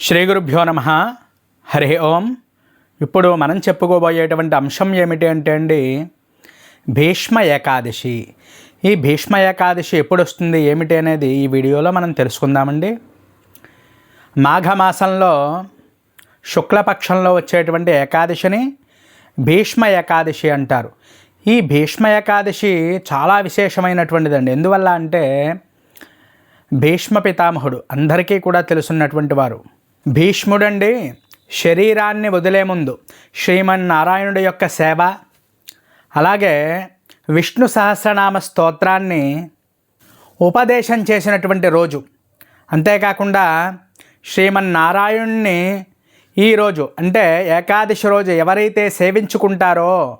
శ్రీ గురుభ్యో నమ. హరి ఓం. ఇప్పుడు మనం చెప్పుకోబోయేటువంటి అంశం ఏమిటి అంటే అండి భీష్మ ఏకాదశి. ఈ భీష్మ ఏకాదశి ఎప్పుడు వస్తుంది ఏమిటి అనేది ఈ వీడియోలో మనం తెలుసుకుందామండి. మాఘమాసంలో శుక్లపక్షంలో వచ్చేటువంటి ఏకాదశిని భీష్మ ఏకాదశి అంటారు. ఈ భీష్మ ఏకాదశి చాలా విశేషమైనటువంటిదండి. ఎందువల్ల అంటే భీష్మ పితామహుడు అందరికీ కూడా తెలుసున్నటువంటి వారు. భీష్ముడండి శరీరాన్ని వదిలే ముందు శ్రీమన్నారాయణుడి యొక్క సేవ. అలాగే విష్ణు సహస్రనామ స్తోత్రాన్ని ఉపదేశం చేసినటువంటి రోజు. అంతేకాకుండా శ్రీమన్నారాయణుణ్ణి ఈరోజు అంటే ఏకాదశి రోజు ఎవరైతే సేవించుకుంటారో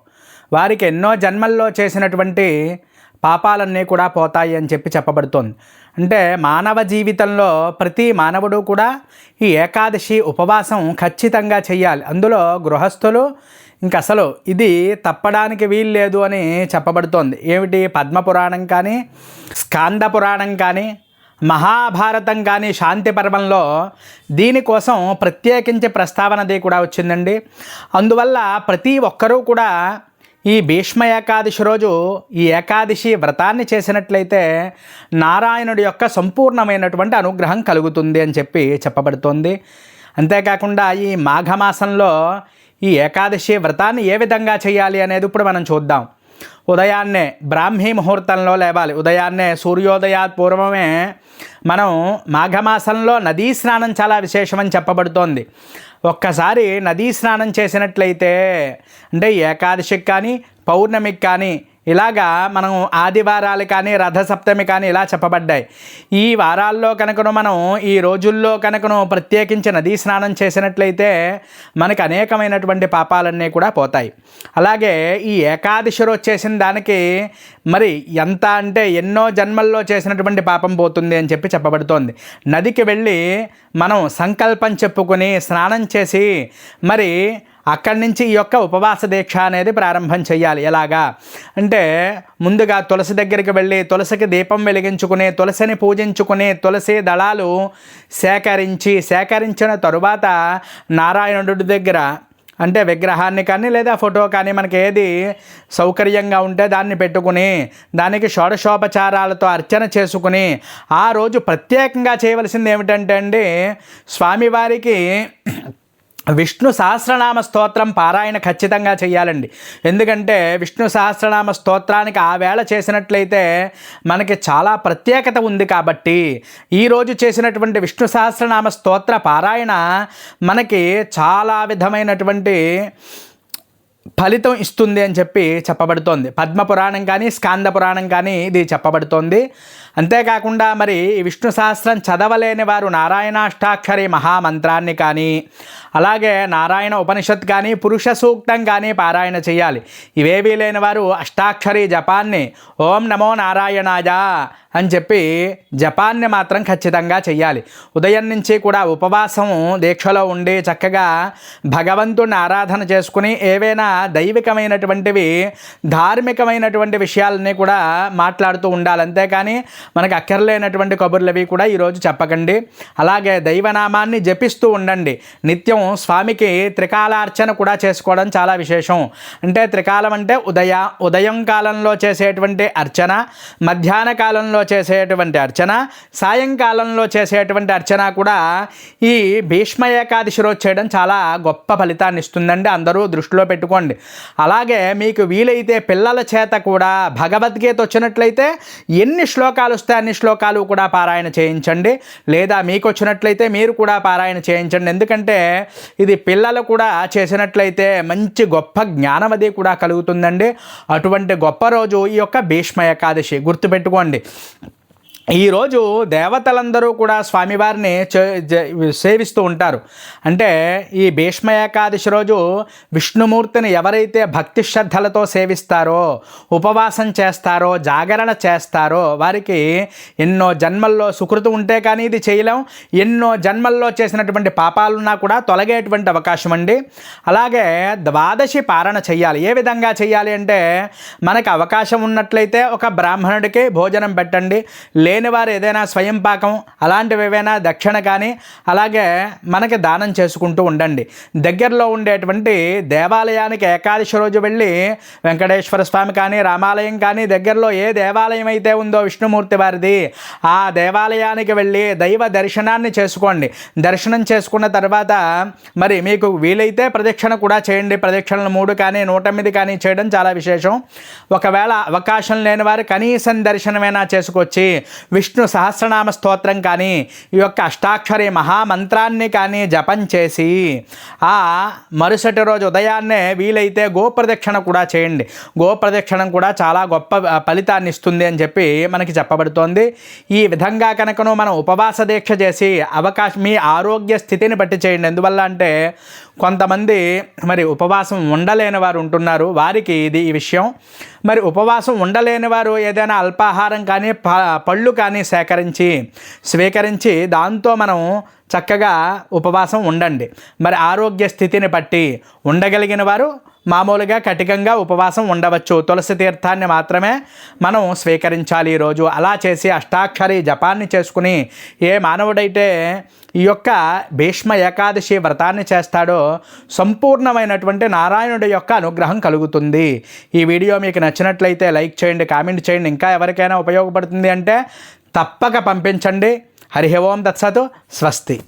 వారికి ఎన్నో జన్మల్లో చేసినటువంటి పాపాలన్నీ కూడా పోతాయి అని చెప్పి చెప్పబడుతోంది. అంటే మానవ జీవితంలో ప్రతి మానవుడు కూడా ఈ ఏకాదశి ఉపవాసం ఖచ్చితంగా చేయాలి అందులో గృహస్థులు ఇంక అసలు ఇది తప్పడానికి వీలు లేదు అని చెప్పబడుతోంది. ఏమిటి? పద్మపురాణం కానీ స్కాంద పురాణం కానీ మహాభారతం కానీ శాంతి పర్వంలో దీనికోసం ప్రత్యేకించి ప్రస్తావనది కూడా వచ్చిందండి. అందువల్ల ప్రతి ఒక్కరూ కూడా ఈ భీష్మ ఏకాదశి రోజు ఈ ఏకాదశి వ్రతాన్ని చేసినట్లయితే నారాయణుడి యొక్క సంపూర్ణమైనటువంటి అనుగ్రహం కలుగుతుంది అని చెప్పి చెప్పబడుతోంది. అంతేకాకుండా ఈ మాఘమాసంలో ఈ ఏకాదశి వ్రతాన్ని ఏ విధంగా చేయాలి అనేది ఇప్పుడు మనం చూద్దాం. ఉదయాన్నే బ్రాహ్మీ ముహూర్తంలో లేవాలి. ఉదయాన్నే సూర్యోదయాత్ పూర్వమే మనం మాఘమాసంలో నదీ స్నానం చాలా విశేషమని చెప్పబడుతోంది. ఒక్కసారి నదీ స్నానం చేసినట్లయితే అంటే ఏకాదశికి కానీ పౌర్ణమికి కానీ ఇలాగా మనం ఆదివారాలు కానీ రథసప్తమి కానీ ఇలా చెప్పబడ్డాయి. ఈ వారాల్లో కనుకను మనం ఈ రోజుల్లో కనుకను ప్రత్యేకించి నదీ స్నానం చేసినట్లయితే మనకు అనేకమైనటువంటి పాపాలన్నీ కూడా పోతాయి. అలాగే ఈ ఏకాదశి రోజు చేసిన దానికి మరి ఎంత అంటే ఎన్నో జన్మల్లో చేసినటువంటి పాపం పోతుంది అని చెప్పి చెప్పబడుతోంది. నదికి వెళ్ళి మనం సంకల్పం చెప్పుకొని స్నానం చేసి మరి అక్కడి నుంచి ఈ యొక్క ఉపవాస దీక్ష అనేది ప్రారంభం చేయాలి ఎలాగా? అంటే ముందుగా తులసి దగ్గరికి వెళ్ళి తులసికి దీపం వెలిగించుకునే తులసిని పూజించుకుని తులసి దళాలు సేకరించి సేకరించిన తరువాత నారాయణుడి దగ్గర అంటే విగ్రహాన్ని కానీ లేదా ఫోటో కానీ మనకి ఏది సౌకర్యంగా ఉంటే దాన్ని పెట్టుకుని దానికి షోడశోపచారాలతో అర్చన చేసుకుని ఆ రోజు ప్రత్యేకంగా చేయవలసింది ఏమిటంటే అండి స్వామివారికి విష్ణు సహస్రనామ స్తోత్రం పారాయణ ఖచ్చితంగా చేయాలండి. ఎందుకంటే విష్ణు సహస్రనామ స్తోత్రానికి ఆ వేళ చేసినట్లయితే మనకి చాలా ప్రత్యేకత ఉంది కాబట్టి ఈరోజు చేసినటువంటి విష్ణు సహస్రనామ స్తోత్ర పారాయణ మనకి చాలా విధమైనటువంటి ఫలితం ఇస్తుంది అని చెప్పి చెప్పబడుతోంది. పద్మపురాణం కానీ స్కాంద పురాణం కానీ ఇది చెప్పబడుతోంది. అంతేకాకుండా మరి విష్ణు సహస్రం చదవలేని వారు నారాయణాష్టాక్షరి మహామంత్రాన్ని కానీ అలాగే నారాయణ ఉపనిషత్ కానీ పురుష సూక్తం కానీ పారాయణ చేయాలి. ఇవేవీ లేని వారు అష్టాక్షరి జపాన్ని ఓం నమో నారాయణాయ అని చెప్పి జపాన్ని మాత్రం ఖచ్చితంగా చెయ్యాలి. ఉదయం నుంచి కూడా ఉపవాసం దీక్షలో ఉండి చక్కగా భగవంతుని ఆరాధన చేసుకుని ఏవైనా దైవికమైనటువంటివి ధార్మికమైనటువంటి విషయాలని కూడా మాట్లాడుతూ ఉండాలి. అంతేకాని మనకు అక్కర్లేనటువంటి కబుర్లవి కూడా ఈరోజు చెప్పకండి. అలాగే దైవనామాన్ని జపిస్తూ ఉండండి. నిత్యం స్వామికి త్రికాలార్చన కూడా చేసుకోవడం చాలా విశేషం. అంటే త్రికాలం అంటే ఉదయ ఉదయం కాలంలో చేసేటువంటి అర్చన మధ్యాహ్న కాలంలో చేసేటువంటి అర్చన సాయంకాలంలో చేసేటువంటి అర్చన కూడా ఈ భీష్మ ఏకాదశి రోజు చేయడం చాలా గొప్ప ఫలితాన్ని ఇస్తుందండి. అందరూ దృష్టిలో పెట్టుకోండి. అలాగే మీకు వీలైతే పిల్లల చేత కూడా భగవద్గీత వచ్చినట్లయితే ఎన్ని శ్లోకాలు వస్తే అన్ని శ్లోకాలు కూడా పారాయణ చేయించండి. లేదా మీకు వచ్చినట్లయితే మీరు కూడా పారాయణ చేయించండి. ఎందుకంటే ఇది పిల్లలు కూడా చేసినట్లయితే మంచి గొప్ప జ్ఞానం అది కూడా కలుగుతుందండి. అటువంటి గొప్ప రోజు ఈ యొక్క భీష్మ ఏకాదశి గుర్తుపెట్టుకోండి. ఈరోజు దేవతలందరూ కూడా స్వామివారిని సేవిస్తూ ఉంటారు. అంటే ఈ భీష్మ ఏకాదశి రోజు విష్ణుమూర్తిని ఎవరైతే భక్తి శ్రద్ధలతో సేవిస్తారో ఉపవాసం చేస్తారో జాగరణ చేస్తారో వారికి ఎన్నో జన్మల్లో సుకృతి ఉంటే కానీ ఇది చేయలేం. ఎన్నో జన్మల్లో చేసినటువంటి పాపాలున్నా కూడా తొలగేటువంటి అవకాశం అండి. అలాగే ద్వాదశి పారణ చేయాలి ఏ విధంగా చేయాలి అంటే మనకు అవకాశం ఉన్నట్లయితే ఒక బ్రాహ్మణుడికి భోజనం పెట్టండి. లే లేని వారు ఏదైనా స్వయం పాకం అలాంటివి ఏవైనా దక్షిణ కానీ అలాగే మనకి దానం చేసుకుంటూ ఉండండి. దగ్గరలో ఉండేటువంటి దేవాలయానికి ఏకాదశి రోజు వెళ్ళి వెంకటేశ్వర స్వామి కానీ రామాలయం కానీ దగ్గరలో ఏ దేవాలయం అయితే ఉందో విష్ణుమూర్తి వారిది ఆ దేవాలయానికి వెళ్ళి దైవ దర్శనాన్ని చేసుకోండి. దర్శనం చేసుకున్న తర్వాత మరి మీకు వీలైతే ప్రదక్షిణ కూడా చేయండి. ప్రదక్షిణలు మూడు కానీ నూట ఎనిమిది కానీ చేయడం చాలా విశేషం. ఒకవేళ అవకాశం లేని వారు కనీసం దర్శనమైనా చేసుకొచ్చి విష్ణు సహస్రనామ స్తోత్రం కానీ ఈ యొక్క అష్టాక్షరి మహామంత్రాన్ని కానీ జపం చేసి ఆ మరుసటి రోజు ఉదయాన్నే వీలైతే గోప్రదక్షిణ కూడా చేయండి. గోప్రదక్షిణం కూడా చాలా గొప్ప ఫలితాన్ని ఇస్తుంది అని చెప్పి మనకి చెప్పబడుతోంది. ఈ విధంగా కనుకను మనం ఉపవాస దీక్ష చేసి అవకాశం మీ ఆరోగ్య స్థితిని బట్టి చేయండి. ఎందువల్ల అంటే కొంతమంది మరి ఉపవాసం ఉండలేని వారు ఉంటున్నారు. వారికి ఇది ఈ విషయం. మరి ఉపవాసం ఉండలేని వారు ఏదైనా అల్పాహారం కానీ పళ్ళు కానీ సేకరించి స్వీకరించి దాంతో మనం చక్కగా ఉపవాసం ఉండండి. మరి ఆరోగ్య స్థితిని బట్టి ఉండగలిగిన వారు మామూలుగా కటికంగా ఉపవాసం ఉండవచ్చు. తులసి తీర్థాన్ని మాత్రమే మనం స్వీకరించాలి. ఈరోజు అలా చేసి అష్టాక్షరి జపాన్ని చేసుకుని ఏ మానవుడైతే ఈ యొక్క భీష్మ ఏకాదశి వ్రతాన్ని చేస్తాడో సంపూర్ణమైనటువంటి నారాయణుడి యొక్క అనుగ్రహం కలుగుతుంది. ఈ వీడియో మీకు నచ్చినట్లయితే లైక్ చేయండి కామెంట్ చేయండి. ఇంకా ఎవరికైనా ఉపయోగపడుతుంది అంటే తప్పక పంపించండి. హరి ఓం దత్సతు స్వస్తి.